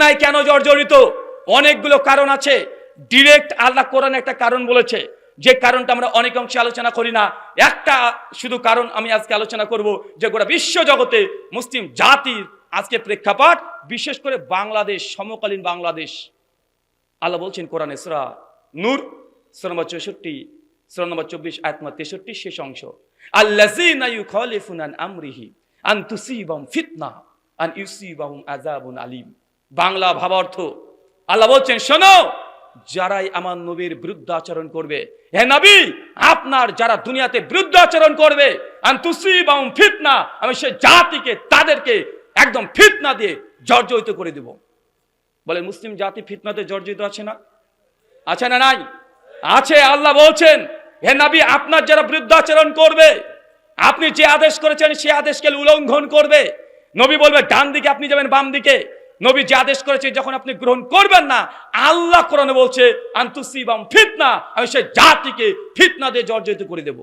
ফিতনায় কেন জর্জরিত? অনেকগুলো কারণ আছে। ডিরেক্ট আল্লাহ কোরআন একটা কারণ বলেছে। যে কারণটা আমরা অনেক অংশে আলোচনা করি না। একটা শুধু কারণ আমি আজকে আলোচনা করব যে গোটা বিশ্ব জগতে মুসলিম জাতির আজকে প্রেক্ষাপট, বিশেষ করে বাংলাদেশ, সমকালীন বাংলাদেশ। আল্লাহ বলছেন কোরআন সুরা নূর, সুরা নম্বর চৌষট্টি, সুরা নম্বর চব্বিশ, আয়াত তেষট্টি, শেষ অংশ। আন আমরিহি আন তুসিবাহুম ফিতনা, আন ইউসিবাহুম আযাবুন আলীম। বাংলা ভাবার্থ। আল্লাহ বলছেন, শোনো, যারাই আমার নবীর বিরুদ্ধাচরণ করবে, হে নবী, আপনার যারা দুনিয়াতে বিরুদ্ধাচরণ করবে, আন তুসিবাহুম ফিতনা, আমি সে জাতিকে, তাদেরকে একদম ফিতনা দিয়ে জর্জরিত করে দেব। বলে, মুসলিম জাতি ফিতনাতে জর্জরিত আছে না? আছে না নাই? আছে, আল্লাহ বলছেন, হে নবী, আপনার যারা বৃদ্ধ আচরণ করবে, আপনি যে আদেশ করেছেন, সে আদেশকে উল্লঙ্ঘন করবে। নবী বলবে, ডান দিকে আপনি যাবেন, বাম দিকে। নবী যে আদেশ করেছে, যখন আপনি গ্রহণ করবেন না, আল্লাহ কোরআনে বলছে, আন্তুসিবাম ফিতনা আমি সে জাতিকে ফিতনা দিয়ে জর্জরিত করে দেব।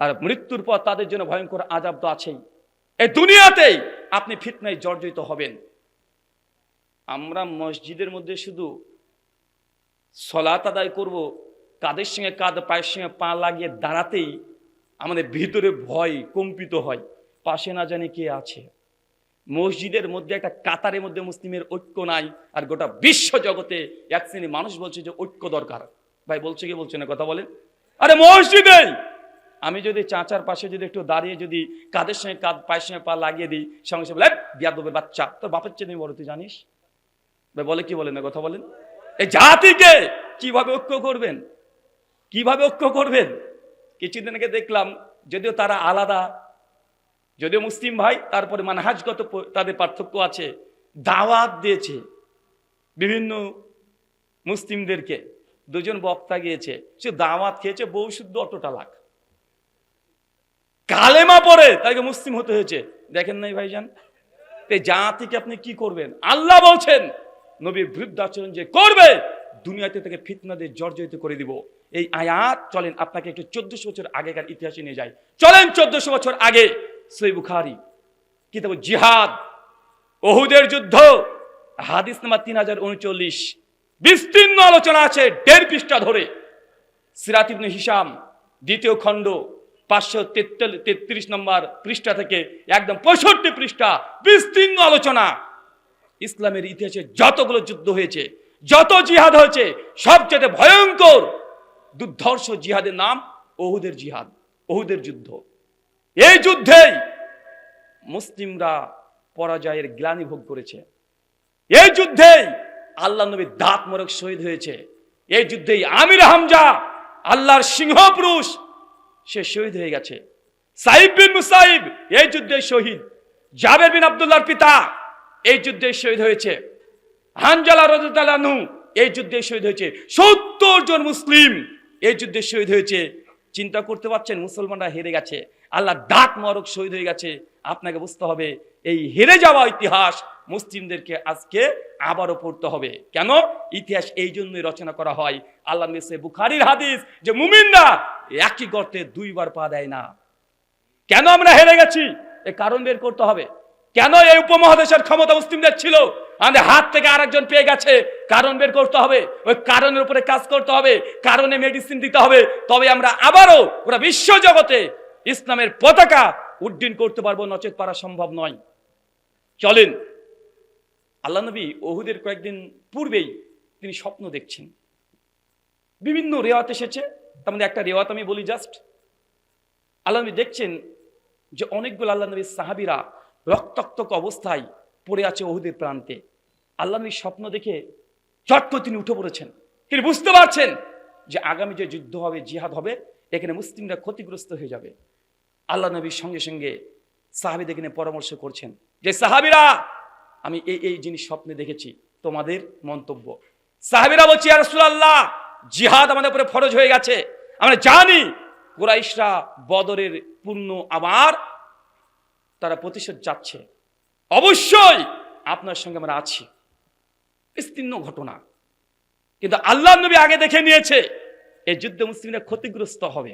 আর মৃত্যুর পর তাদের জন্য ভয়ঙ্কর আজাব তো আছেই। এই দুনিয়াতেই আপনি ফিতনায় জর্জরিত হবেন। আমরা মসজিদের মধ্যে শুধু সলাত আদায় করব, কাদের সঙ্গে কাঁধ, পায়ের সঙ্গে পা লাগিয়ে দাঁড়াতেই আমাদের ভিতরে ভয় কম্পিত হয়। পাশে না জানি কে আছে। মসজিদের মধ্যে একটা কাতারের মধ্যে মুসলিমের ঐক্য নাই, আর গোটা বিশ্ব জগতে এক শ্রেণি মানুষ বলছে যে ঐক্য দরকার। ভাই, বলছে কি, বলছে না, কথা বলেন। আরে মসজিদে! আমি যদি চাচার পাশে যদি একটু দাঁড়িয়ে যদি কাদের সঙ্গে কাঁধ, পায়ের সঙ্গে পা লাগিয়ে দিই, সঙ্গে সঙ্গে বলে বিয়াদবের বাচ্চা, তোর বাপের চেয়ে বড়, তুই জানিস? ভাই, বলে কি বলেন না, কথা বলেন। এই জাতিকে কীভাবে ঐক্য করবেন? কীভাবে ঐক্য করবেন? কিছুদিন আগে দেখলাম, যদিও তারা আলাদা যদিও মুসলিম ভাই, তারপরে মানহাজগত তাদের পার্থক্য আছে। দাওয়াত দিয়েছে বিভিন্ন মুসলিমদেরকে। দুজন বক্তা গিয়েছে সে দাওয়াত খেয়েছে, বউ শুদ্ধ অটোটা লাখ। কালেমা পড়ে তাকে মুসলিম হতে হয়েছে। দেখেন নাই ভাইজান? জাতিকে আপনি কি করবেন? আল্লাহ বলছেন, নবীর বৃদ্ধাচরণ যে করবে, দুনিয়াতে তাকে ফিতনা জর্জরিত করে দিব। এই আয়াত, চলেন, আপনাকে একটু চোদ্দশো বছর আগেকার ইতিহাসে নিয়ে যাই। চলেন চোদ্দশো বছর আগে সই বুখারি, কিতাব জিহাদ, ওহুদের যুদ্ধ, হাদিস নাম্বার তিন হাজার উনচল্লিশ। বিস্তীর্ণ আলোচনা আছে দেড় পৃষ্ঠা ধরে। সিরাতিবনে হিসাম দ্বিতীয় খণ্ড, পাঁচশো তেত্রিশ নম্বর পৃষ্ঠা থেকে একদম পঁয়ষট্টি পৃষ্ঠা বিস্তীর্ণ আলোচনা। ইসলামের ইতিহাসে যতগুলো যুদ্ধ হয়েছে, যত জিহাদ হয়েছে, সবচেয়ে ভয়ঙ্কর দুর্ধর্ষ জিহাদের নাম ওহুদের জিহাদ, ওহুদের যুদ্ধ। এই যুদ্ধেই মুসলিমরা পরাজয়ের গ্লানি ভোগ করেছে। এই যুদ্ধেই আল্লাহ নবী দাঁত মরক শহীদ হয়েছে। এই যুদ্ধেই আমির হামজা, আল্লাহর সিংহ পুরুষ সে শহীদ হয়ে গেছে। সাইব বিন মুসাইব, এই যুদ্ধে শহীদ। জাবের বিন আব্দুল্লাহর পিতা, এই যুদ্ধে শহীদ হয়েছে। হানজালা রজতালানু এই যুদ্ধে শহীদ হয়েছে। সত্তর জন মুসলিম এই যুদ্ধে শহীদ হয়েছে। চিন্তা করতে পারছেন, মুসলমানরা হেরে গেছে। আল্লাহ দাঁত মরক শহীদ হয়ে গেছে। আপনাকে বুঝতে হবে, এই হেরে যাওয়া ইতিহাস মুসলিমদেরকে আজকে আবারও পড়তে হবে। কেন? ইতিহাস এই জন্যই রচনা করা হয়। আল্লাহ মিসে বুখারির হাদিস যে মুমিনরা একই গর্তে দুইবার পা দেয় না। কেন আমরা হেরে গেছি? এ কারণ বের করতে হবে। কেন এই উপমহাদেশের ক্ষমতা মুসলিমদের ছিল? আমাদের হাত থেকে আরেকজন পেয়ে গেছে। কারণ বের করতে হবে। ওই কারণের উপরে কাজ করতে হবে। কারণে মেডিসিন দিতে হবে। তবে আমরা আবারও ওরা বিশ্ব জগতে ইসলামের পতাকা উড্ডীন করতে পারব, নচেত পারা সম্ভব নয়। চলেন, আল্লাহ নবী ওহুদের কয়েকদিন পূর্বেই তিনি স্বপ্ন দেখছেন। বিভিন্ন রেওয়াত এসেছে, তার মধ্যে একটা রেওয়াত আমি বলি জাস্ট আল্লাহ নবী দেখছেন যে অনেকগুলো আল্লাহ নবীর সাহাবিরা রক্তাক্তক অবস্থায় পড়ে আছে ওহুদের প্রান্তে। আল্লাহ নবীর স্বপ্ন দেখে চট তিনি উঠে পড়েছেন। তিনি বুঝতে পারছেন যে আগামী যে যুদ্ধ হবে, জিহাদ হবে, এখানে মুসলিমরা ক্ষতিগ্রস্ত হয়ে যাবে। আল্লাহ নবীর সঙ্গে সঙ্গে সাহাবিদের এখানে পরামর্শ করছেন যে, সাহাবিরা, আমি এই এই জিনিস স্বপ্নে দেখেছি, তোমাদের মন্তব্য। সাহাবিরা বলছি আর আল্লাহ জিহাদ আমাদের উপরে ফরজ হয়ে গেছে। আমরা জানি কুরাইশরা বদরের পূর্ণ আবার তারা প্রতিশোধ যাচ্ছে। অবশ্যই আপনার সঙ্গে আমরা আছি। বিস্তীর্ণ ঘটনা। কিন্তু আল্লাহ নবী আগে দেখে নিয়েছে, এই যুদ্ধে মুসলিমরা ক্ষতিগ্রস্ত হবে।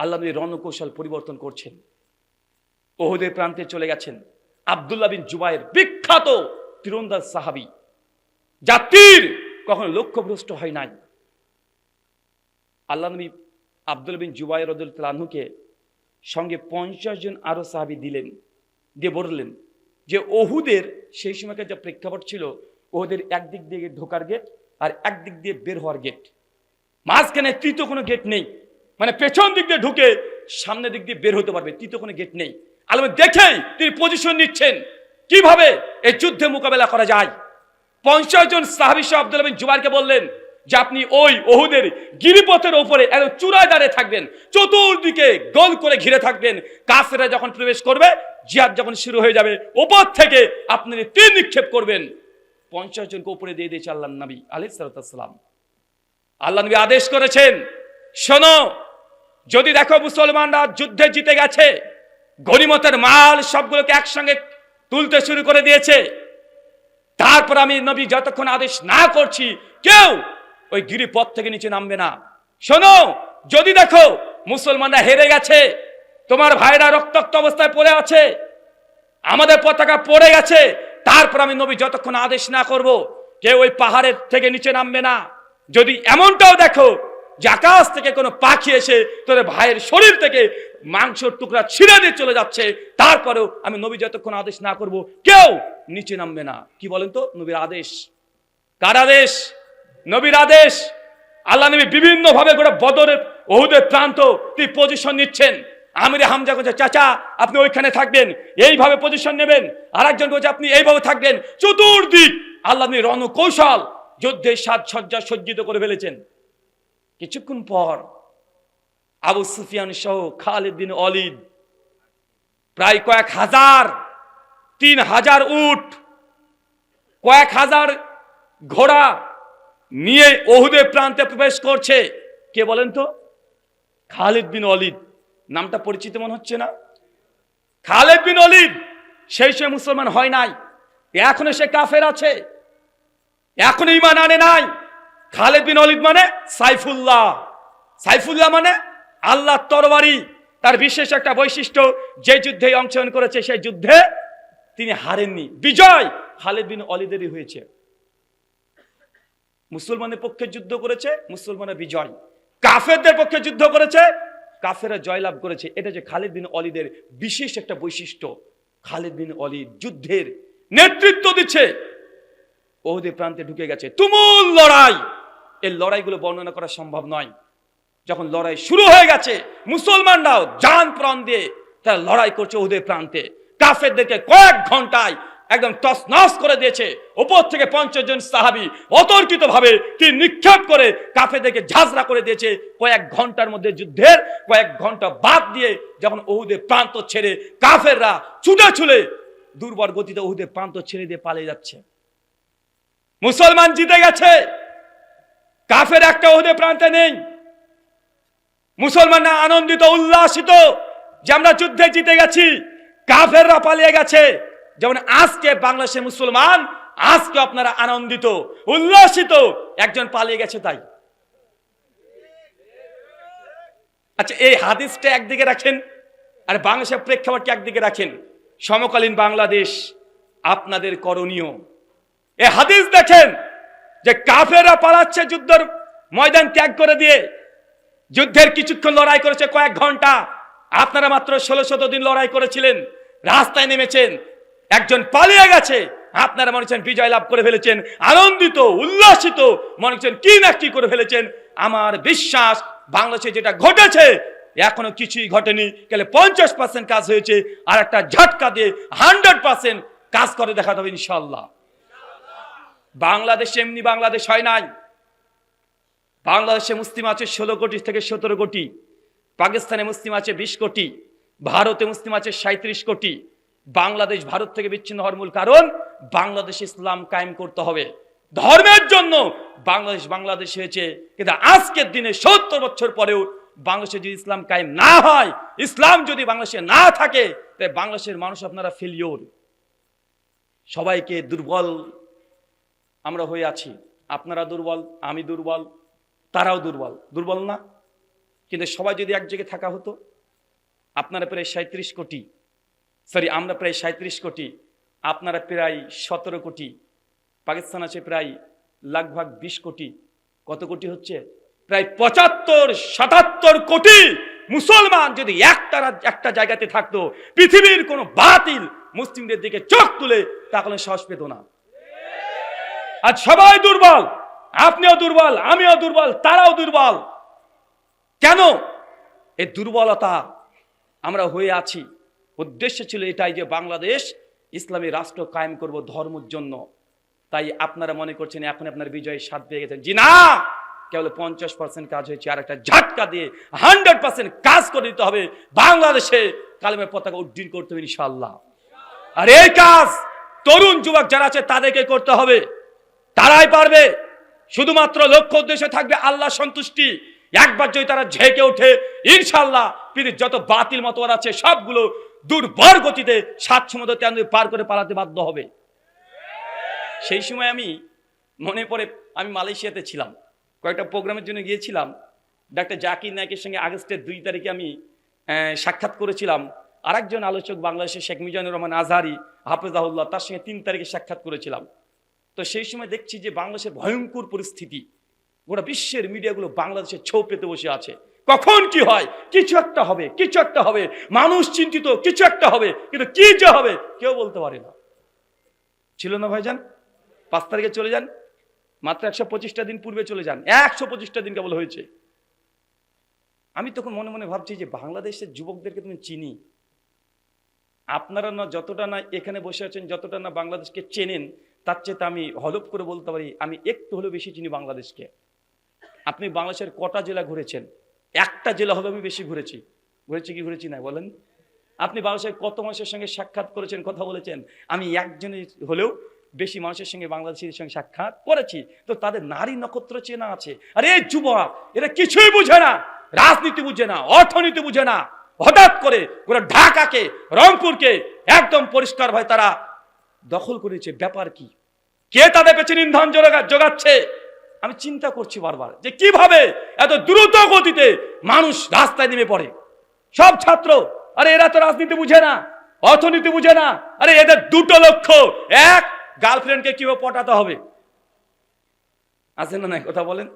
আল্লাহ নবী রণকৌশল পরিবর্তন করছেন। ওহুদের প্রান্তে চলে গেছেন আবদুল্লাহ বিন জুবাইর বিখ্যাত তীরন্দাজ সাহাবি। জাতির কখনো লক্ষ্যভ্রষ্ট হয় নাই। আল্লাহ নবী আব্দুল বিন জুবাই রদুল্লাহকে সঙ্গে পঞ্চাশ জন আরও সাহাবি দিলেন, দিয়ে বললেন যে ওহুদের সেই সময়কার যা প্রেক্ষাপট ছিল, ওহুদের একদিক দিয়ে ঢোকার গেট আর একদিক দিয়ে বের হওয়ার গেট মাঝখানে তৃতীয় কোনো গেট নেই। মানে পেছন দিক দিয়ে ঢুকে সামনের দিক দিয়ে বের হতে পারবে, তৃতীয় কোনো গেট নেই। আলম দেখেই তিনি পজিশন নিচ্ছেন। কীভাবে এই যুদ্ধে মোকাবেলা করা যায়? পঞ্চাশ জন সাহাবি শাহ আব্দুল বিন জুবাইরকে বললেন যে, আপনি ওই ওহুদের গিরিপথের ওপরে একদম চূড়ায় দাঁড়িয়ে থাকবেন, চতুর্দিকে গোল করে ঘিরে থাকবেন। কাফেরা যখন প্রবেশ করবে, জিহাদ যখন শুরু হয়ে যাবে, ওপর থেকে আপনি তীর নিক্ষেপ করবেন। পঞ্চাশ জনকে উপরে দিয়ে দিয়েছে আল্লাহ নবী আলিস সালাম। আল্লাহ নবী আদেশ করেছেন, শোনো যদি দেখো মুসলমানরা যুদ্ধে জিতে গেছে, গনিমতের মাল সবগুলোকে একসঙ্গে তুলতে শুরু করে দিয়েছে, তারপর আমি নবী যতক্ষণ আদেশ না করছি, কেউ ওই গিরিপথ থেকে নিচে নামবে না। শোনো, যদি দেখো মুসলমানরা হেরে গেছে, তোমার ভাইরা রক্তাক্ত অবস্থায় পড়ে আছে, আমাদের পতাকা পড়ে গেছে, তারপর আমি নবী যতক্ষণ আদেশ না করব, কেউ ওই পাহাড়ের থেকে নিচে নামবে না। যদি এমনটাও দেখো যে থেকে কোনো পাখি এসে তোদের ভাইয়ের শরীর থেকে মাংসর টুকরা ছিঁড়ে দিয়ে চলে যাচ্ছে। তারপরেও আমি নবী যতক্ষণ আদেশ না করব, কেউ নিচে নামবে না। কি বলেন তো? নবীর আদেশ। কার আদেশ? নবীর আদেশ। আল্লাহ নবী বিভিন্ন ভাবে গোটা বদরের, ওহুদের প্রান্ত তিনি পজিশন নিচ্ছেন। আমিরে হামজা বলছে, চাচা, আপনি ওইখানে থাকবেন। এইভাবে পজিশন নেবেন। আর একজন বলছে, আপনি এইভাবে থাকবেন। চতুর্দিক আল্লাহ রণকৌশল যুদ্ধের সাজসজ্জা সজ্জিত করে ফেলেছেন। কিছুক্ষণ পর আবু সুফিয়ান সহ খালিদ অলিদ, প্রায় কয়েক হাজার, তিন হাজার উট, কয়েক হাজার ঘোড়া নিয়ে ওহুদের প্রান্তে প্রবেশ করছে। কে বলেন তো? খালিদ বিন অলিদ। নামটা পরিচিত মনে হচ্ছে না? খালেদ বিন অলিদ, সেই সময় মুসলমান হয় নাই। এখনও সে কাফের আছে। এখনও ইমান আনে নাই। খালেদ বিন অলিদ মানে সাইফুল্লাহ। সাইফুল্লাহ মানে আল্লাহ তরবারি। তার বিশেষ একটা বৈশিষ্ট্য, যে যুদ্ধে অংশগ্রহণ করেছে সেই যুদ্ধে তিনি হারেননি। বিজয় খালেদ বিন অলিদেরই হয়েছে। মুসলমানের পক্ষে যুদ্ধ করেছে, মুসলমানের বিজয়। কাফেরদের পক্ষে যুদ্ধ করেছে কাফেরা জয়লাভ করেছে। এটা যে খালিদ বিন অলিদের বিশেষ একটা বৈশিষ্ট্য। খালেদ বিন অলি যুদ্ধের নেতৃত্ব দিচ্ছে। ওহুদের প্রান্তে ঢুকে গেছে। তুমুল লড়াই। এই লড়াইগুলো বর্ণনা করা সম্ভব নয়। যখন লড়াই শুরু হয়ে গেছে, মুসলমানরাও জান প্রাণ দিয়ে তারা লড়াই করছে ওদের প্রান্তে। কাফেরদেরকে কয়েক ঘন্টায় একদম তসনস করে দিয়েছে। ওপর থেকে পঞ্চাশ জন সাহাবি অতর্কিত ভাবে তিনি নিক্ষেপ করে কাফেরদেরকে ঝাঁঝরা করে দিয়েছে। কয়েক ঘণ্টার মধ্যে যুদ্ধের কয়েক ঘণ্টা বাদ দিয়ে যখন ওহুদের প্রান্ত ছেড়ে কাফেররা ছুটে ছুলে দুর্বল গতিতে ওহুদের প্রান্ত ছেড়ে দিয়ে পালিয়ে যাচ্ছে। মুসলমান জিতে গেছে। কাফের একটা ওদের প্রান্তে নেই। মুসলমানরা আনন্দিত, উল্লাসিত যে আমরা যুদ্ধে জিতে গেছি, কাফেররা পালিয়ে গেছে। যেমন আজকে বাংলাদেশের মুসলমান, আজকে আপনারা আনন্দিত, উল্লাসিত, একজন পালিয়ে গেছে তাই। আচ্ছা এই হাদিসটা একদিকে রাখেন, আর বাংলাদেশের প্রেক্ষাপটকে একদিকে রাখেন। সমকালীন বাংলাদেশ আপনাদের করণীয়। এ হাদিস দেখেন যে কাফেররা পালাচ্ছে যুদ্ধের ময়দান ত্যাগ করে দিয়ে, যুদ্ধের কিছুক্ষণ লড়াই করেছে কয়েক ঘণ্টা। আপনারা মাত্র ষোলো শত দিন লড়াই করেছিলেন, রাস্তায় নেমেছেন, একজন পালিয়ে গেছে। আপনারা মনে হচ্ছেন বিজয় লাভ করে ফেলেছেন, আনন্দিত, উল্লাসিত, মনে হচ্ছেন কি না কি করে ফেলেছেন। আমার বিশ্বাস, বাংলাদেশে যেটা ঘটেছে, এখনও কিছুই ঘটেনি। গেলে পঞ্চাশ পার্সেন্ট কাজ হয়েছে আর একটা ঝটকা দিয়ে হান্ড্রেড পার্সেন্ট কাজ করে দেখাতে হবে ইনশাল্লাহ বাংলাদেশ এমনি বাংলাদেশ হয় নাই। বাংলাদেশে মুসলিম আছে ষোলো কোটি থেকে সতেরো কোটি, পাকিস্তানে মুসলিম আছে বিশ কোটি, ভারতে মুসলিম আছে সাঁত্রিশ কোটি। বাংলাদেশ ভারত থেকে বিচ্ছিন্ন হওয়ার মূল কারণ, বাংলাদেশ ইসলাম কায়েম করতে হবে। ধর্মের জন্য বাংলাদেশ বাংলাদেশ হয়েছে। কিন্তু আজকের দিনে সত্তর বছর পরেও বাংলাদেশে যদি ইসলাম কায়েম না হয়, ইসলাম যদি বাংলাদেশে না থাকে তাই বাংলাদেশের মানুষ আপনারা ফেলিওর সবাইকে দুর্বল আমরা হয়ে আছি। আপনারা দুর্বল, আমি দুর্বল, তারাও দুর্বল। দুর্বল না? কিন্তু সবাই যদি এক জায়গায় থাকা হতো, আপনারা প্রায় সাঁত্রিশ কোটি, সরি, আমরা প্রায় সাঁত্রিশ কোটি, আপনারা প্রায় সতেরো কোটি, পাকিস্তান আছে প্রায় লাগভাগ বিশ কোটি। কত কোটি হচ্ছে? প্রায় পঁচাত্তর, সাতাত্তর কোটি মুসলমান যদি একটা একটা জায়গাতে থাকতো, পৃথিবীর কোনো বাতিল মুসলিমদের দিকে চোখ তুলে, তাহলে সাহস পেত না। আজ সবাই দুর্বল, আপনিও দুর্বল, আমিও দুর্বল, তারাও দুর্বল। কেন? এই দুর্বলতা আমরা হয়ে আছি। উদ্দেশ্য ছিল এটাই যে বাংলাদেশ ইসলামী রাষ্ট্র কায়েম করব ধর্মের জন্য। তাই আপনারা মনে করছেন এখন আপনার বিজয়ের স্বাদ পেয়ে গেছেন। জি না! কেবল পঞ্চাশ পার্সেন্ট কাজ হয়েছে আর একটা ঝাটকা দিয়ে হান্ড্রেড পার্সেন্ট কাজ করে দিতে হবে বাংলাদেশে। কালেমের পতাকা উড্ডীন করতে হবে ইনশাল্লাহ আর এই কাজ তরুণ যুবক যারা আছে তাদেরকে করতে হবে। তারাই পারবে। শুধুমাত্র লক্ষ্য উদ্দেশ্যে থাকবে আল্লাহ সন্তুষ্টি। একবার যদি তারা ঝেঁকে ওঠে ইনশাল্লাহ পৃথিবীর যত বাতিল মতোয়ার আছে, সবগুলো দুর্বর গতিতে সাত সমুদ্র তেন পার করে পালাতে বাধ্য হবে। সেই সময় আমি মনে পড়ে আমি মালয়েশিয়াতে ছিলাম। কয়েকটা প্রোগ্রামের জন্য গিয়েছিলাম। ডাক্তার জাকির নায়কের সঙ্গে আগস্টের দুই তারিখে আমি সাক্ষাৎ করেছিলাম। আরেকজন আলোচক বাংলাদেশের শেখ মিজানুর রহমান আজহারি, হাফেজাহুল্লাহ, তার সঙ্গে তিন তারিখে সাক্ষাৎ করেছিলাম। তো সেই সময় দেখছি যে বাংলাদেশের ভয়ঙ্কর পরিস্থিতি। গোটা বিশ্বের মিডিয়াগুলো বাংলাদেশের ছৌ পেতে বসে আছে। কখন কি হয়? কিছু একটা হবে, কিছু একটা হবে। মানুষ চিন্তিত, কিছু একটা হবে, কিন্তু কি যে হবে কেউ বলতে পারে না। ছিল না ভাইজান? পাঁচ তারিখে চলে যান। মাত্র একশো পঁচিশটা দিন পূর্বে চলে যান। একশো পঁচিশটা দিন কেবল হয়েছে। আমি তখন মনে মনে ভাবছি যে বাংলাদেশের যুবকদেরকে তুমি চিনি। আপনারা না যতটা না এখানে বসে আছেন, যতটা না বাংলাদেশকে চেনেন তার চেয়ে আমি হলপ করে বলতে পারি, আমি একটু হলেও বেশি চিনি বাংলাদেশকে। আপনি বাংলাদেশের কটা জেলা ঘুরেছেন? একটা জেলা হবে আমি বেশি ঘুরেছি। ঘুরেছি কি ঘুরেছি না, বলেন। আপনি বাংলাদেশের কত মানুষের সঙ্গে সাক্ষাৎ করেছেন, কথা বলেছেন? আমি একজনের হলেও বেশি মানুষের সঙ্গে বাংলাদেশের সঙ্গে সাক্ষাৎ করেছি। তো তাদের নারী নক্ষত্র চেনা আছে। আরে যুবক, এরা কিছুই বুঝে না। রাজনীতি বুঝে না, অর্থনীতি বুঝে না। হঠাৎ করে পুরো ঢাকাকে, রংপুরকে একদম পরিষ্কার ভাই তারা দখল করেছে, ব্যাপার কি? কে তাদের পেছনে ইন্ধন জোগা- যোগাচ্ছে আমি চিন্তা করছি বারবার যে কীভাবে এত দ্রুত গতিতে মানুষ রাস্তায় নেমে পড়ে। সব ছাত্র, আরে এরা তো রাজনীতি বুঝে না, অর্থনীতি বুঝে না, আরে এদের দুটো লক্ষ্য, এক, গার্লফ্রেন্ডকে কীভাবে পটাতে হবে? আছে না কথা বলেন?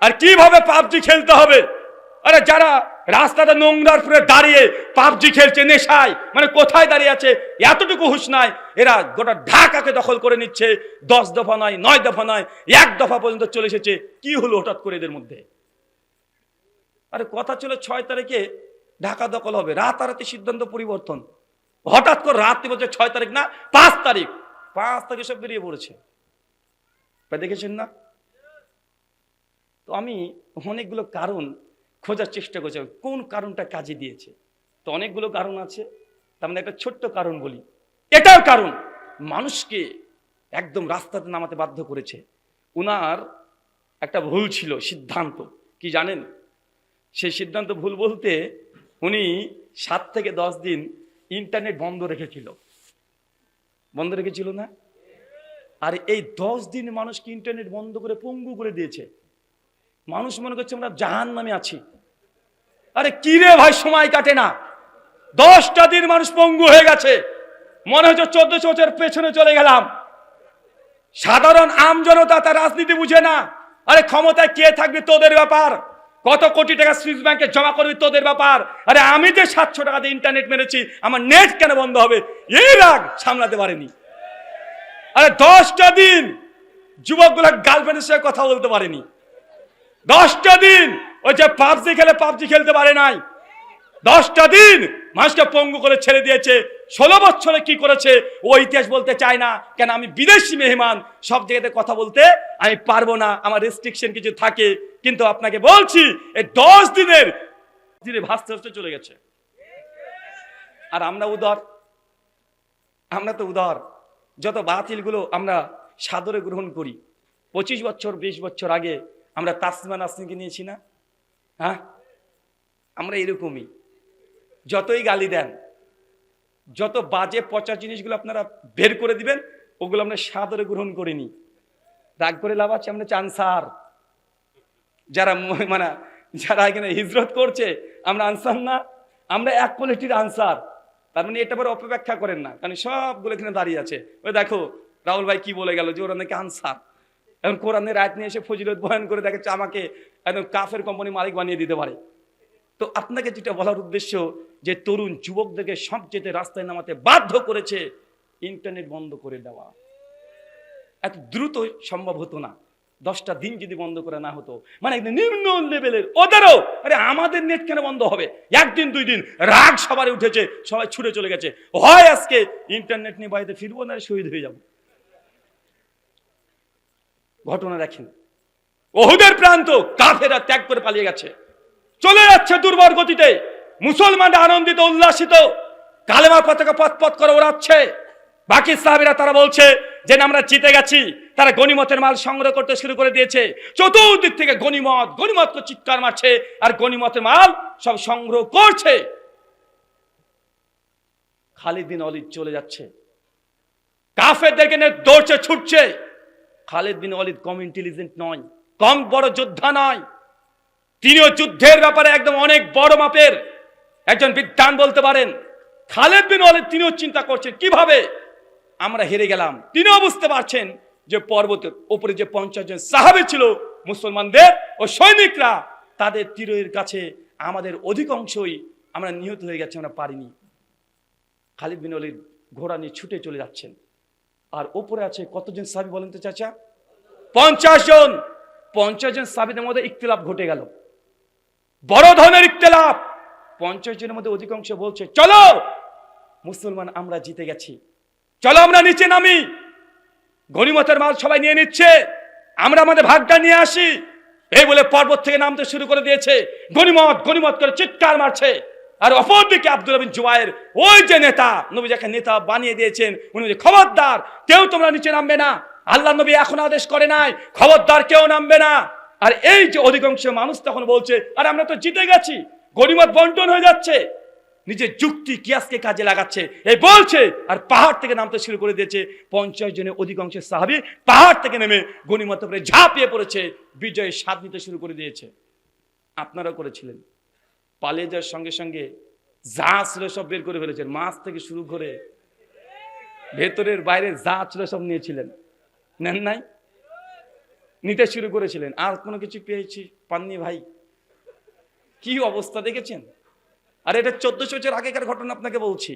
আর কীভাবে পাবজি খেলতে হবে? আরে যারা রাস্তাতে নোংরার ফুরে দাঁড়িয়ে পাবজি খেলছে, নেশায় মানে কোথায় দাঁড়িয়ে আছে, এতটুকু হুশ নাই, এরা গোটা ঢাকাকে দখল করে নিচ্ছে, দশ দফা নয় নয় দফা নয়, এক দফা পর্যন্ত চলে এসেছে। কি হলো হঠাৎ করে এদের মধ্যে? আরে কথা ছিল ছয় তারিখে, ঢাকা দখল হবে, রাতারাতি সিদ্ধান্ত পরিবর্তন। হঠাৎ করে রাত্রি বলছে, ছয় তারিখ না, পাঁচ তারিখ পাঁচ তারিখ সব বেরিয়ে পড়েছে। দেখেছেন না? তো আমি অনেকগুলো কারণ খোঁজার চেষ্টা করছি, কোন কারণটা কাজে দিয়েছে? তো অনেকগুলো কারণ আছে, তার মানে একটা ছোট্ট কারণ বলি। এটার কারণ, মানুষকে একদম রাস্তাতে নামাতে বাধ্য করেছে। উনার একটা ভুল ছিল, সিদ্ধান্ত। কি জানেন? সেই সিদ্ধান্ত ভুল বলতে উনি সাত থেকে দশ দিন ইন্টারনেট বন্ধ রেখেছিল। বন্ধ রেখেছিল না? আর এই দশ দিন মানুষকে ইন্টারনেট বন্ধ করে পঙ্গু করে দিয়েছে। মানুষ মনে করছে আমরা জাহান নামে আছি। আরে কি রে ভাই, সময় কাটে না। দশটা দিন মানুষ পঙ্গু হয়ে গেছে। মনে হচ্ছে চোদ্দশো বছর পেছনে চলে গেলাম। সাধারণ আম জনতা তার রাজনীতি বুঝে না। আরে ক্ষমতায় কে থাকবে তোদের ব্যাপার? কত কোটি টাকা সুইস ব্যাংকে জমা করবি তোদের ব্যাপার? আরে আমি যে সাতশো টাকা দিয়ে ইন্টারনেট মেরেছি, আমার নেট কেন বন্ধ হবে? এই রাগ সামলাতে পারেনি। আরে দশটা দিন যুবকগুলা গার্লফ্রেন্ডের সঙ্গে কথা বলতে পারেনি। দশটা দিন ওই যে পাবজি খেলে পাবজি খেলতে পারে নাই। দশটা দিন মানুষকে পঙ্গু করে ছেড়ে দিয়েছে। ষোলো বছরে কি করেছে? ও ইতিহাস বলতে চায় না। কেন আমি বিদেশি মেহমান, সব জায়গাতে কথা বলতে আমি পারব না, আমার রেস্ট্রিকশন কিছু থাকে। কিন্তু আপনাকে বলছি, এই দশ দিনের দিনে ভাসতে ভাসতে চলে গেছে। আর আমরা উদার। আমরা তো উদার। যত বাতিলগুলো আমরা সাদরে গ্রহণ করি, পঁচিশ বছর, বিশ বছর আগে আমরা তাসমা নাসরিনকে নিয়েছি না? হ্যাঁ? আমরা এরকমই। যতই গালি দেন, যত বাজে পচা জিনিসগুলো আপনারা বের করে দিবেন, ওগুলো আমরা সাদরে গ্রহণ করিনি। রাগ করে লাভ আছে, আমরা চানসার যারা মানে যারা এখানে হিজরত করছে, আমরা আনসার না। আমরা এক কোয়ালিটির আনসার। তার মানে এটা পরে অপব্যাখ্যা করেন না, কারণ সবগুলো এখানে দাঁড়িয়ে আছে। ওই দেখো, রাহুল ভাই কি বলে গেল যে ওরা নাকি আনসার। এখন কোরআনের রাত নিয়ে এসে ফজিলত বয়ান করে দেখাচ্ছে আমাকে একদম কাফের কোম্পানি মালিক বানিয়ে দিতে পারে। তো আপনাকে যেটা বলার উদ্দেশ্য যে তরুণ যুবকদেরকে সবচেয়ে রাস্তায় নামাতে বাধ্য করেছে ইন্টারনেট বন্ধ করে দেওয়া। এত দ্রুত সম্ভব হতো না। দশটা দিন যদি বন্ধ করে না হতো মানে নিম্ন লেভেলের ওদেরও, আরে আমাদের নেট কেন বন্ধ হবে? একদিন, দুই দিন রাগ সবার উঠেছে, সবাই ছুটে চলে গেছে। হয় আজকে ইন্টারনেট নিয়ে বাড়িতে ফিরবো না, শহীদ হয়ে যাব। ঘটনা দেখেন। ওহুদের প্রান্ত কাফেরা ত্যাগ করে পালিয়ে গেছে। চলে যাচ্ছে দুর্বল গতিতে। মুসলমানরা আনন্দিত, উল্লাসিত। কালেমা পতাকা পথ পথ করে ওড়াচ্ছে। বাকি সাহাবিরা তারা বলছে যে, আমরা জিতে গেছি। তারা গনিমতের মাল সংগ্রহ করতে শুরু করে দিয়েছে। চতুর্দিক থেকে গনিমত গনিমত করে চিৎকার মারছে আর গনিমতের মাল সব সংগ্রহ করছে। খালিদ বিন অলিদ চলে যাচ্ছে। কাফেরদেরকে নিয়ে দৌড়ছে, ছুটছে। খালিদ বিন অলিদ কম ইন্টেলিজেন্ট নয়, কম বড় যোদ্ধা নয়। তিনিও যুদ্ধের ব্যাপারে একদম অনেক বড় মাপের। একজন বিদ্যান বলতে পারেন, খালেদ বিন ওয়ালিদ তিনিও চিন্তা করছেন, কীভাবে আমরা হেরে গেলাম? তিনিও বুঝতে পারছেন যে পর্বতের ওপরে যে পঞ্চাশ জন সাহাবে ছিল, মুসলমানদের ও সৈনিকরা, তাদের তীরের কাছে আমাদের অধিকাংশই আমরা নিহত হয়ে গেছি, আমরা পারিনি। খালিদ বিন ওয়ালিদ ঘোড়া নিয়ে ছুটে চলে যাচ্ছেন। আর ওপরে আছে কতজন সাবি বলেন তো চাচা? পঞ্চাশ জন। পঞ্চাশ জন সাবিদের মধ্যে ইখতিলাফ ঘটে গেল। বড় ধরনের ইখতিলাফ। পঞ্চাশ জনের মধ্যে অধিকাংশ বলছে, চলো, মুসলমান আমরা জিতে গেছি। চলো আমরা নিচে নামি। গনিমতের মাল সবাই নিয়ে নিচ্ছে। আমরা আমাদের ভাগটা নিয়ে আসি। এই বলে পর্বত থেকে নামতে শুরু করে দিয়েছে। গনিমত গনিমত করে চিৎকার মারছে। আর অপরদিকে আব্দুল বিন জুবাইর ওই যে নেতা নবী যাকে নেতা বানিয়ে দিয়েছেন উনি বলছে, খবরদার। কেউ তোমরা নিচে নামবে না। আল্লাহ নবী এখন আদেশ করে নাই খবরদার কেউ নামবে না। আর এই যে অধিকাংশ মানুষ তখন বলছে আর আমরা তো জিতে গেছি গরিমত বন্টন হয়ে যাচ্ছে। নিজের যুক্তি কিয়াসকে কাজে লাগাচ্ছে। এই বলছে আর পাহাড় থেকে নামতে শুরু করে দিয়েছে। পঞ্চাশ জনের অধিকাংশ সাহাবি পাহাড় থেকে নেমে গণিমত করে ঝাঁপিয়ে পড়েছে বিজয়ের স্বাদ নিতে শুরু করে দিয়েছে। আপনারাও করেছিলেন। পালিয়ে যাওয়ার সঙ্গে সঙ্গে যা ছিল সব বের করে ফেলেছেন। মাছ থেকে শুরু করে ভেতরের বাইরে যা ছিল সব নিয়েছিলেন। নেন নাই? নিতে শুরু করেছিলেন। আর কোনো কিছু পেয়েছি? পাননি ভাই। কি অবস্থা দেখেছেন? আর এটা চোদ্দশো বছর আগেকার ঘটনা আপনাকে বলছি।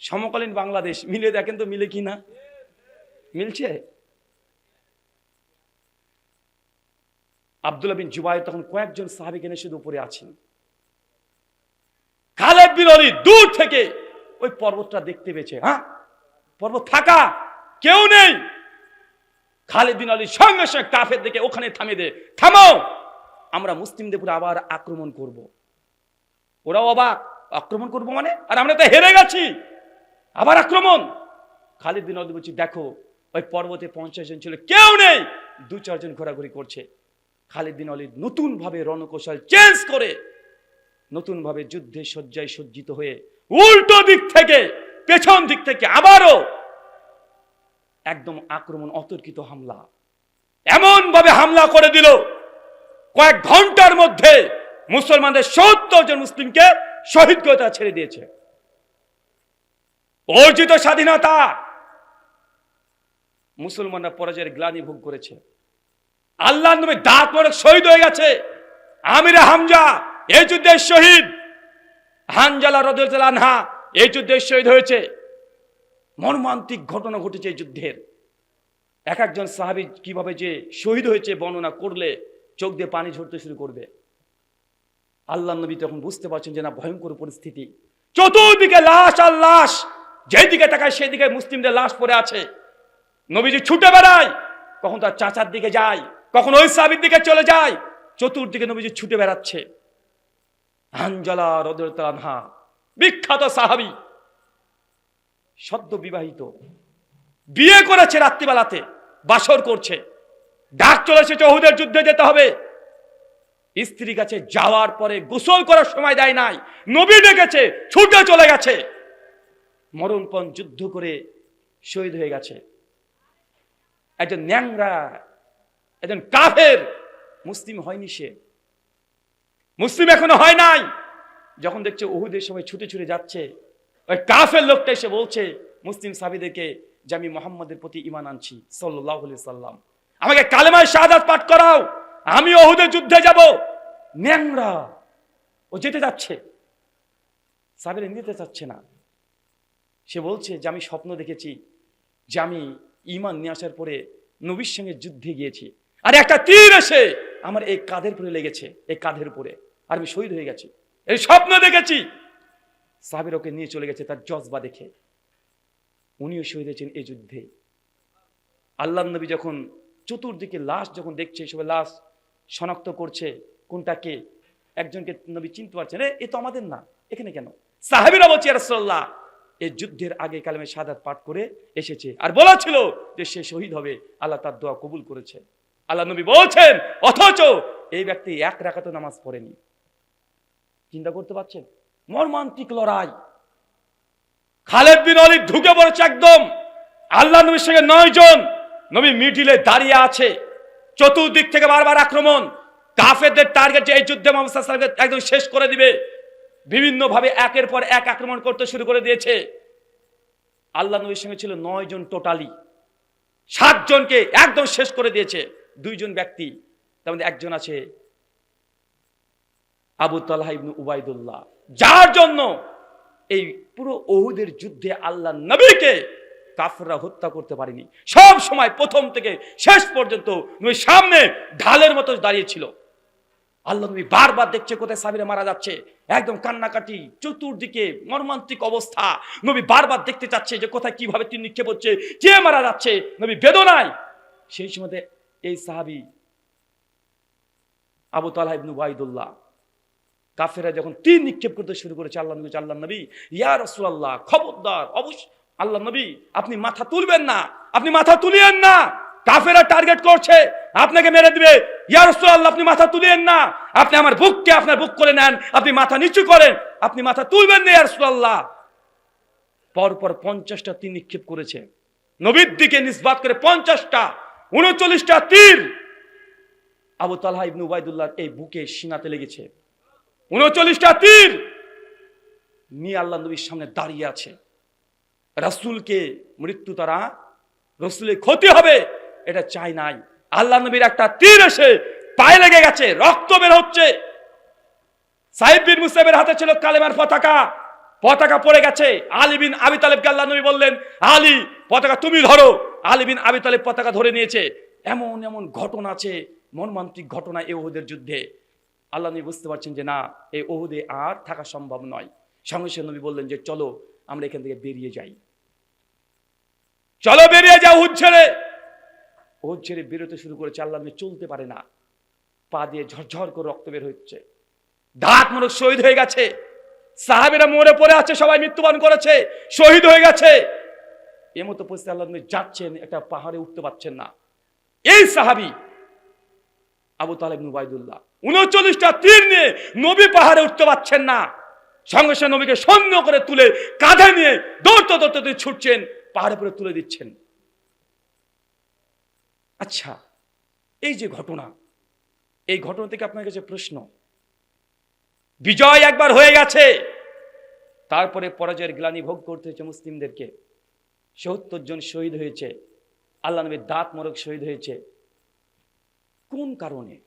সমকালীন বাংলাদেশ। মিলে দেখেন তো মিলে কি না? মিলছে? আব্দুল্লাহ বিন জুবাই তখন কয়েকজন সাহাবিকে নিয়ে শুধু উপরে আছেন। বিন অলি দূর থেকে। ওই পর্বতটা দেখতে পেয়েছে হ্যাঁ? পর্বত ফাঁকা, কেউ নেই। খালেদ বিন আলী সঙ্গে সঙ্গে কাফের দিকে ওখানে থামিয়ে দে। থামো আমরা মুসলিমদের উপরে আবার আক্রমণ করব। ওরাও অবাক। আক্রমণ করব মানে? আর আমরা তো হেরে গেছি। আবার আক্রমণ। খালিদ বিন আলী বলছি, দেখো, ওই পর্বতে পঞ্চাশ জন ছিল, কেউ নেই। দু চারজন ঘোরাঘুরি করছে। খালিদ বিন আলী নতুন ভাবে রণকৌশল চেঞ্জ করে নতুন ভাবে যুদ্ধে শয্যায় সজ্জিত হয়ে উল্টো দিক থেকে, পেছন দিক থেকে আবারও একদম আক্রমণ অতর্কিত হামলা। এমন ভাবে হামলা করে দিল, কয়েক ঘণ্টার মধ্যে মুসলমানদের সত্তর জন মুসলিমকে শহীদ করে তারা ছেড়ে দিয়েছে। অর্জিত স্বাধীনতা মুসলমানরা পরাজয়ের গ্লানি ভোগ করেছে। আল্লাহ নবী দাঁত মরে শহীদ হয়ে গেছে। আমিরা হামজা এই যুদ্ধের শহীদ হানজালা রদুল্লাহ এই যুদ্ধের শহীদ হয়েছে। মর্মান্তিক ঘটনা ঘটেছে এই যুদ্ধের। এক একজন সাহাবি কীভাবে যে শহীদ হয়েছে বর্ণনা করলে চোখ দিয়ে পানি ঝরতে শুরু করবে। আল্লাহ নবী তখন বুঝতে পারছেন যে না, ভয়ঙ্কর পরিস্থিতি। চতুর্দিকে লাশ আর লাশ, যেদিকে তাকায় সেদিকে মুসলিমদের লাশ পড়ে আছে। নবীজি ছুটে বেড়ায়, কখন তার চাচার দিকে যায়, কখন ওই সাহাবির দিকে চলে যায়, চতুর্দিকে নবীজি ছুটে বেড়াচ্ছে। হানজালা রদরতানহা বিখ্যাত সাহাবি সদ্য বিবাহিত বিয়ে করেছে রাত্রিবেলাতে, বাসর করছে, ডাক চলেছে চৌহুদের যুদ্ধে যেতে হবে। স্ত্রী কাছে যাওয়ার পরে গোসল করার সময় দেয় নাই, নবী ডেকেছে, ছুটে চলে গেছে। মরণপণ যুদ্ধ করে শহীদ হয়ে গেছে। একজন ন্যাংরা, একজন কাফের, মুসলিম হয়নি সে। মুসলিম এখনও হয় নাই। যখন দেখছে ওহুদের সময় ছুটে ছুটে যাচ্ছে, ওই কাফের লোকটা এসে বলছে, মুসলিম সাবিদেরকে যে আমি মোহাম্মদের প্রতি ইমান আনছি সাল্লাহ সাল্লাম আমাকে কালেমায় শাহাদাত পাঠ করাও, আমি ওহুদের যুদ্ধে যাব। ন্যাংরা, ও যেতে যাচ্ছে। সাবিরে নিতে চাচ্ছে না। সে বলছে যে, আমি স্বপ্ন দেখেছি যে আমি ইমান নিয়ে আসার পরে নবীর সঙ্গে যুদ্ধে গিয়েছি। আর একটা তীর এসে আমার এই কাঁধের উপরে লেগেছে এই কাঁধের উপরে। আর আমি শহীদ হয়ে গেছি। এই স্বপ্ন দেখেছি। সাবির ওকে নিয়ে চলে গেছে তার জজবা দেখে। উনিও শহীদ হয়েছেন এই যুদ্ধে। আল্লাহ নবী যখন চতুর্দিকে লাশ যখন দেখছে সবাই লাশ শনাক্ত করছে কোনটাকে? একজনকে নবী চিনতে পারছেন "এ, তো আমাদের না এখানে কেন? সাহাবিরা বলছে রাসূলুল্লাহ এই যুদ্ধের আগে কালেমে সাদাত পাঠ করে এসেছে। আর বলা ছিল যে সে শহীদ হবে আল্লাহ তার দোয়া কবুল করেছে। আল্লাহ নবী বলছেন, অথচ এই ব্যক্তি এক রাকাত নামাজ পড়েনি। চিন্তা করতে পারছেন? মর্মান্তিক লড়াই। খালেদ বিন অলিদ ঢুকে পড়েছে একদম। আল্লাহ নবীর সঙ্গে নয় জন নবী মিডিলে দাঁড়িয়ে আছে। চতুর্দিক থেকে বারবার আক্রমণ। কাফেরদের টার্গেট এই যুদ্ধে মোহাম্মদ সাল্লাল্লাহু আলাইহি ওয়াসাল্লামকে একদম শেষ করে দিবে। বিভিন্ন ভাবে একের পর এক আক্রমণ করতে শুরু করে দিয়েছে। আল্লাহ নবীর সঙ্গে ছিল নয় জন টোটালি সাতজনকে একদম শেষ করে দিয়েছে। দুইজন ব্যক্তি, তার মধ্যে একজন আছে আবু তালহা ইবনু উবাইদুল্লাহ যার জন্য এই পুরো ওহুদের যুদ্ধে আল্লাহ নবীকে কাফররা হত্যা করতে পারেনি। সব সময় প্রথম থেকে শেষ পর্যন্ত নবী সামনে ঢালের মতো দাঁড়িয়েছিল আল্লাহ নবী বারবার দেখছে কোথায় সাবিরা মারা যাচ্ছে। একদম কান্নাকাটি, চতুর্দিকে মর্মান্তিক অবস্থা। নবী বারবার দেখতে চাচ্ছে যে কোথায় কীভাবে তিনি নিক্ষেপ হচ্ছে কে মারা যাচ্ছে। নবী বেদনায় সেই সময় এই সাহাবি আবু তালহা ইবনু ওয়াইদুল্লাহ কাফেরা যখন তীর নিক্ষেপ করতে শুরু করেছে আল্লাহ নবী আল্লাহ নবী, ইয়া রসুল্লাহ খবরদার অবশ্য আল্লাহ নবী, আপনি মাথা তুলবেন না, আপনি মাথা তুলিয়েন না কাফেরা টার্গেট করছে, আপনাকে মেরে দিবে, ইয়া রসুল্লাহ আপনি মাথা তুলিয়েন না, আপনি আমার বুককে আপনার বুক করে নেন, আপনি মাথা নিচু করেন, আপনি মাথা তুলবেন না, ইয়া রসুল্লাহ পরপর পঞ্চাশটা তীর নিক্ষেপ করেছে, নবীর দিকে নিসবাত করে পঞ্চাশটা উনচল্লিশটা তীর। আবু তালহা ইবনু উবাইদুল্লাহ এই বুকে সিনাতে লেগেছে। উনচল্লিশটা তীর নিয়ে আল্লাহ নবীর সামনে দাঁড়িয়ে আছে। রাসূলকে মৃত্যু তারা, রসুলের ক্ষতি হবে, এটা চাই নাই। আল্লাহ নবীর একটা তীর এসে পায়ে লেগে গেছে, রক্ত বের হচ্ছে। সাহেব মুসাইবের হাতে ছিল কালেমার পতাকা। পতাকা পড়ে গেছে। আলী বিন আবি তালেবকে আল্লাহ নবী বললেন, আলী, পতাকা তুমি ধরো। আলী বিন আবি তালেব পতাকা ধরে নিয়েছে। এমন এমন ঘটনা আছে, মর্মান্তিক ঘটনা এই ওহুদের যুদ্ধে। আল্লাহ নবী বুঝতে পারছেন যে না, এই ওহুদে আর থাকা সম্ভব নয়। সঙ্গে সঙ্গে নবী বললেন যে, চলো, আমরা এখান থেকে বেরিয়ে যাই। চলো বেরিয়ে যাও উহুদ ছেড়ে। ওহুদ ছেড়ে বেরোতে শুরু করেছে, আল্লাহ নবী চলতে পারে না। পা দিয়ে ঝরঝর করে রক্ত বের হচ্ছে। দাঁত মনে শহীদ হয়ে গেছে। সাহাবেরা মরে পড়ে আছে, সবাই মৃত্যুবরণ করেছে, শহীদ হয়ে গেছে। এমতো পরিস্থিতি আল্লাহ নবী যাচ্ছেন, একটা পাহাড়ে উঠতে পারছেন না। এই সাহাবি আবু তালেব নুবাইদুল্লাহ, উনচল্লিশটা তীর নিয়ে নবী পাহাড়ে উঠতে পারছেন না। সঙ্গে সঙ্গে নবীকে সৈন্য করে তুলে কাঁধে নিয়ে দৌড়তে দৌড়তে ছুটছেন পাহাড়ে পরে তুলে দিচ্ছেন। আচ্ছা এই যে ঘটনা, এই ঘটনা থেকে আপনার কাছে প্রশ্ন, বিজয় একবার হয়ে গেছে, তারপরে পরাজয়ের গ্লানি ভোগ করতে হয়েছে মুসলিমদেরকে। সত্তর জন শহীদ হয়েছে, আল্লাহ নবীর দাঁত মরক শহীদ হয়েছে। কোন কারণে?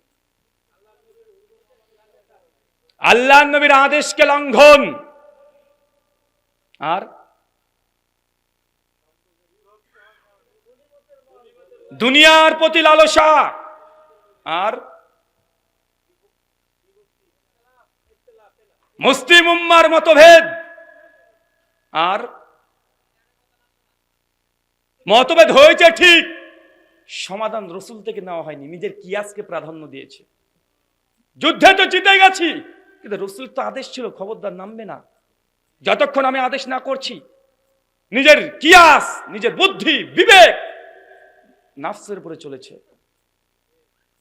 আল্লাহ নবীর আদেশকে লঙ্ঘন। আর? দুনিয়ার প্রতি লালসা। আর? মুসলিম উম্মার মতভেদ। আর? মতভেদ হয়েছে ঠিক। সমাধান রসুল থেকে নেওয়া হয়নি, নিজের কিয়াসকে প্রাধান্য দিয়েছে। যুদ্ধে তো জিতে গেছি, কিন্তু রসুল তো আদেশ ছিল, খবরদার নামবে না। যতক্ষণ আমি আদেশ না করছি, নিজের কিয়াস, নিজের বুদ্ধি, বিবেক নাফসের উপরে চলেছে।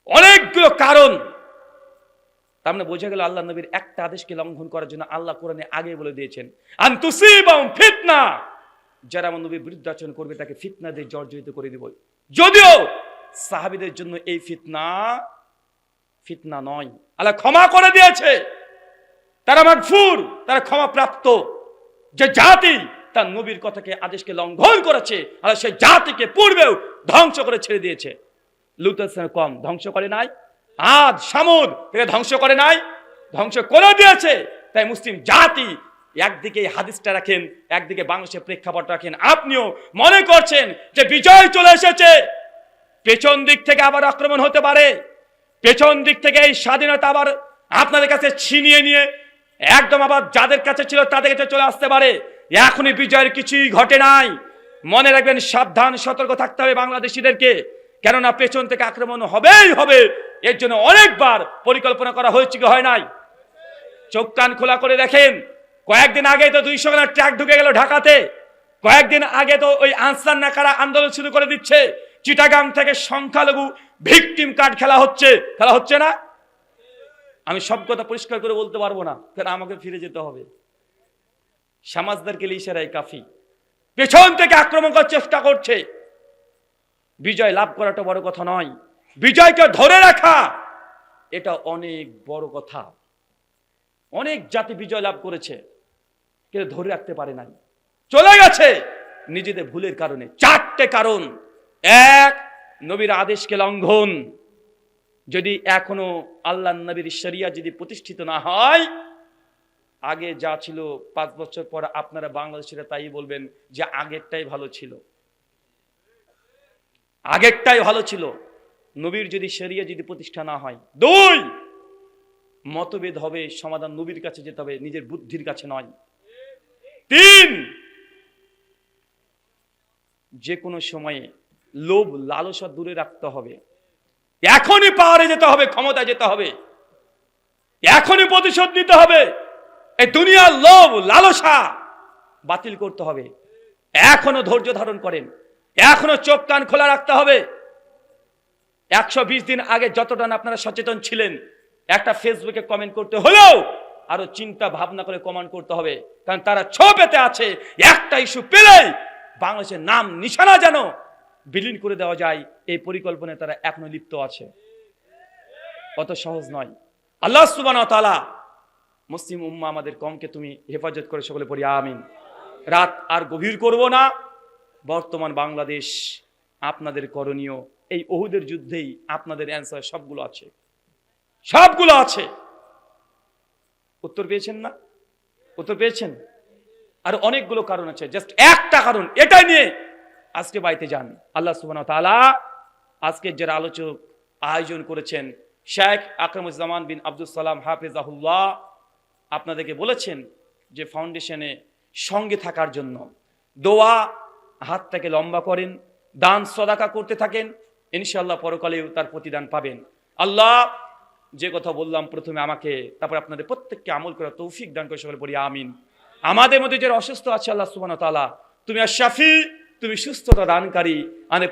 অনেকগুলো কারণ। তার মানে বোঝা গেল আল্লাহ নবীর একটা আদেশকে লঙ্ঘন করার জন্য আল্লাহ কোরআনে আগে বলে দিয়েছেন আন্তুসিবাম ফিতনা। যারা আমার নবী বৃদ্ধাচরণ করবে, তাকে ফিতনা দিয়ে জর্জরিত করে দিব। যদিও সাহাবিদের জন্য এই ফিতনা ফিতনা নয়। আল্লাহ ক্ষমা করে দিয়েছে। তারা মাগফুর, তারা ক্ষমা প্রাপ্ত যে জাতি তার নবীর কথাকে, আদেশকে লঙ্ঘন করেছে আর সেই জাতিকে পূর্বেও ধ্বংস করে ছেড়ে দিয়েছে। লুতের কম ধ্বংস করে নাই আজ সামুদ ধ্বংস করে নাই, ধ্বংস করে দিয়েছে। তাই মুসলিম জাতি একদিকে এই হাদিসটা রাখেন, একদিকে বাংলাদেশের প্রেক্ষাপট রাখেন। আপনিও মনে করছেন যে বিজয় চলে এসেছে? পেছন দিক থেকে আবার আক্রমণ হতে পারে। পেছন দিক থেকে এই স্বাধীনতা আবার আপনাদের কাছে ছিনিয়ে নিয়ে, একদম আবার যাদের কাছে ছিল তাদের কাছে চলে আসতে পারে। এখনই বিজয়ের কিছুই ঘটে নাই। মনে রাখবেন, সাবধান, সতর্ক থাকতে হবে বাংলাদেশিদেরকে, কেননা পেছন থেকে আক্রমণ হবেই হবে। এর জন্য অনেকবার পরিকল্পনা করা হয়েছে কি হয় নাই? চোখ কান খোলা করে দেখেন। কয়েকদিন আগে তো দুইশো গ্রাম ট্রাক ঢুকে গেল ঢাকাতে। কয়েকদিন আগে তো ওই আনসার নাকারা আন্দোলন শুরু করে দিচ্ছে। চিটাগাং থেকে সংখ্যালঘু ভিকটিম কার্ড খেলা হচ্ছে। খেলা হচ্ছে না? আমি সব কথা পরিষ্কার করে বলতে পারব না। কারণ আমাকে ফিরে যেতে হবে? সমাজদারকে ইশারায় কাফি। পেছন থেকে আক্রমণ করার চেষ্টা করছে। বিজয় লাভ করাটা বড় কথা নয়। বিজয়কে ধরে রাখা, এটা অনেক বড় কথা। অনেক জাতি বিজয় লাভ করেছে। কিন্তু ধরে রাখতে পারে নাই। চলে গেছে। নিজেদের ভুলের কারণে। চারটে কারণ। এক, নবীর আদেশকে লঙ্ঘন। যদি এখনও আল্লাহ নবীর শরিয়া যদি প্রতিষ্ঠিত না হয়, আগে যা ছিল পাঁচ বছর পর আপনারা বাংলাদেশিরা তাই বলবেন যে আগেরটাই ভালো ছিল। আগেরটাই ভালো ছিল। নবীর যদি শরিয়া যদি প্রতিষ্ঠা না হয়। দুই, মতভেদ হবে, সমাধান নবীর কাছে যেতে হবে, নিজের বুদ্ধির কাছে নয়। তিন। যে কোনো সময়ে লোভ, লালসা দূরে রাখতে হবে। এখনই পাহাড়ে যেতে হবে, ক্ষমতায় যেতে হবে। এখনই প্রতিশোধ নিতে হবে। এই দুনিয়ার লোভ, লালসা বাতিল করতে হবে। এখনও ধৈর্য ধারণ করেন। এখনও চোখ কান খোলা রাখতে হবে। একশো বিশ দিন আগে যতটা আপনারা সচেতন ছিলেন, একটা ফেসবুকে কমেন্ট করতে হলেও আরও চিন্তা ভাবনা করে কমান্ড করতে হবে। কারণ তারা ছোপেতে আছে। একটা ইস্যু পেলেই বাংলাদেশের নাম নিশানা যেন বিলীন করে দেওয়া যায়। এই পরিকল্পনায় তারা এখনও লিপ্ত আছে। অত সহজ নয়। আল্লাহ সুবান তালা মুসলিম উম্মা আমাদের কমকে তুমি হেফাজত করে সকলে পড়ি, আমিন। রাত আর গভীর করব না। বর্তমান বাংলাদেশ আপনাদের করণীয়। এই ওহুদের যুদ্ধেই আপনাদের অ্যান্সার সবগুলো আছে। সবগুলো আছে। উত্তর পেয়েছেন না? উত্তর পেয়েছেন? আর অনেকগুলো কারণ আছে জাস্ট একটা কারণ, এটাই নিয়ে আজকে বাড়িতে যান। আল্লাহ সুবান তালা আজকের যারা আলোচক আয়োজন করেছেন, শেখ আকরমুজ্জামান বিন আব্দুল সালাম হাফিজ হাফিজাহুল্লাহ আপনাদেরকে বলেছেন যে ফাউন্ডেশনে সঙ্গে থাকার জন্য দোয়া, হাতটাকে লম্বা করেন, দান, সদাকা করতে থাকেন ইনশাল্লাহ পরকালেও তার প্রতিদান পাবেন। আল্লাহ যে কথা বললাম প্রথমে আমাকে, তারপর আপনাদের প্রত্যেককে আমল করা তৌফিক দান করে সকলে বলি, আমিন। আমাদের মধ্যে যারা অসুস্থ আছে আল্লাহ সুবান তালা তুমি আর শাফি তুমি সুস্থতা দানকারী মানে